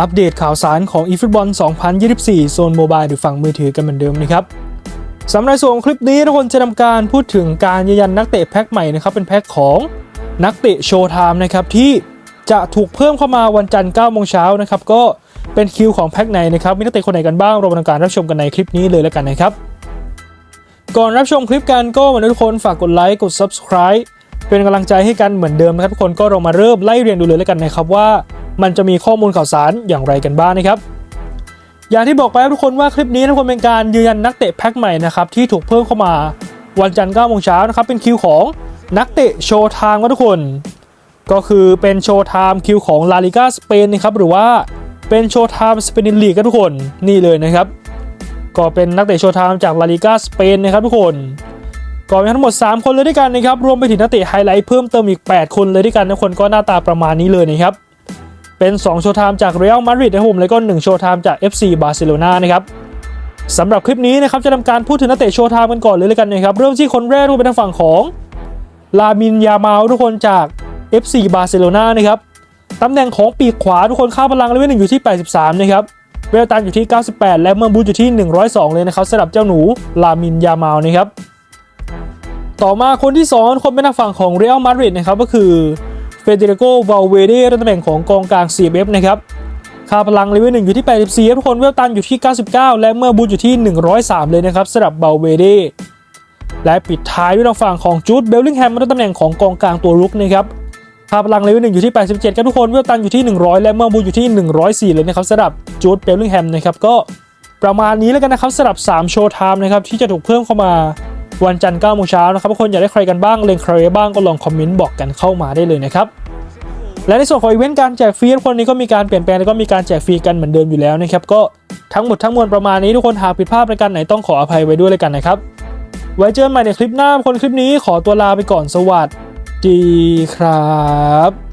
อัปเดตข่าวสารของ eFootball 2024 โซนโมบายหรือฝั่งมือถือกันเหมือนเดิมนะครับสำหรับส่วนของคลิปนี้ทุกคนจะทำการพูดถึงการยืนยันนักเตะแพ็คใหม่นะครับเป็นแพ็คของนักเตะโชว์ไทม์นะครับที่จะถูกเพิ่มเข้ามาวันจันทร์9โมงเช้านะครับก็เป็นคิวของแพ็คไหนนะครับมีนักเตะคนไหนกันบ้างเรามาทำการรับชมกันในคลิปนี้เลยแล้วกันนะครับ ก่อนรับชมคลิปกันก็เหมือนทุกคนฝากกดไลค์กด subscribe เป็นกำลังใจให้กันเหมือนเดิมนะครับทุกคนก็เรามาเริ่มไล่เรียงดูเลยแล้วกันนะครับว่า มันจะมีข้อมูลข่าวสารอย่างไรกันบ้างนะครับ อย่างที่บอกไปครับทุกคนว่าคลิปนี้ทุกคนเป็นการยืนยันนักเตะแพ็คใหม่นะครับที่ถูกเพิ่มเข้ามาวันจันทร์9โมงเช้านะครับเป็นคิวของนักเตะโชว์ทม์ครับทุกคน ก็คือเป็นโชว์ไทม์คิวของลาลิกาสเปนนะครับหรือว่าเป็นโชว์ไทม์สเปนิลีกครับทุกคนนี่เลยนะครับก็เป็นนักเตะโชว์ไทม์จากลาลิกาสเปนนะครับทุกคนก็มีทั้งหมด 3 คนเลยด้วยกันนะครับรวมไปถึงนักเตะไฮไลท์เพิ่มเติมอีก 8 คนเลยด้วยกันทุกคนก็หน้าตาประมาณนี้เลยนะครับ เป็น 2 โชว์ไทม์จากเรอัลมาดริดนะครับผมแล้วก็ 1 โชว์ไทม์จาก FC บาร์เซโลนานะครับสำหรับคลิปนี้นะครับจะทำการพูดถึงนักเตะโชว์ไทม์กันก่อนเลยเลยกันนะครับเริ่มที่คนแรกก็เป็นทางฝั่งของลามินยามาลทุกคนจาก FC บาร์เซโลนานะครับตำแหน่งของปีกขวาทุกคนค่าพลังเลเวลหนึ่งอยู่ที่ 83 นะครับเวลตันอยู่ที่ 98 และเมื่อบูทอยู่ที่ 102 เลยนะครับสำหรับเจ้าหนูลามินยามาลนะครับต่อมาคนที่ 2 คนเป็นทางฝั่งของเรอัลมาดริดนะครับก็คือ เฟเดริโกวาลเวเดตำแหน่งของกองกลาง CFF นะครับค่าพลังเลเวลหนึ่งอยู่ที่ 84ทุกคนเวลตันอยู่ที่ 99 และเมื่อบูทอยู่ที่ 103 เลยนะครับสำหรับบาลเวเดและปิดท้ายด้วยทางฝั่งของจูดเบลลิงแฮมตำแหน่งของกองกลางตัวรุกนะครับค่าพลังเลเวลหนึ่งอยู่ที่ 87ครับทุกคนเวลตันอยู่ที่ 100 และเมื่อบูทอยู่ที่ 104 เลยนะครับสำหรับจูดเบลลิงแฮมนะครับก็ประมาณนี้แล้วกันนะครับสำหรับ 3 โชว์ไทม์นะครับที่จะถูกเพิ่มเข้ามา วันจันทร์9โมงเช้านะครับทุกคนอยากได้ใครกันบ้างเลงใครบ้างก็ลองคอมเมนต์บอกกันเข้ามาได้เลยนะครับและในส่วนของอีเวนต์การแจกฟรีทุกคนนี้ก็มีการเปลี่ยนแปลงแล้วก็มีการแจกฟรีกันเหมือนเดิมอยู่แล้วนะครับก็ทั้งหมดทั้งมวลประมาณนี้ทุกคนหากผิดพลาดประการไหนต้องขออภัยไว้ด้วยเลยกันนะครับไว้เจอกันใหม่ในคลิปหน้าคนคลิปนี้ขอตัวลาไปก่อนสวัสดีครับ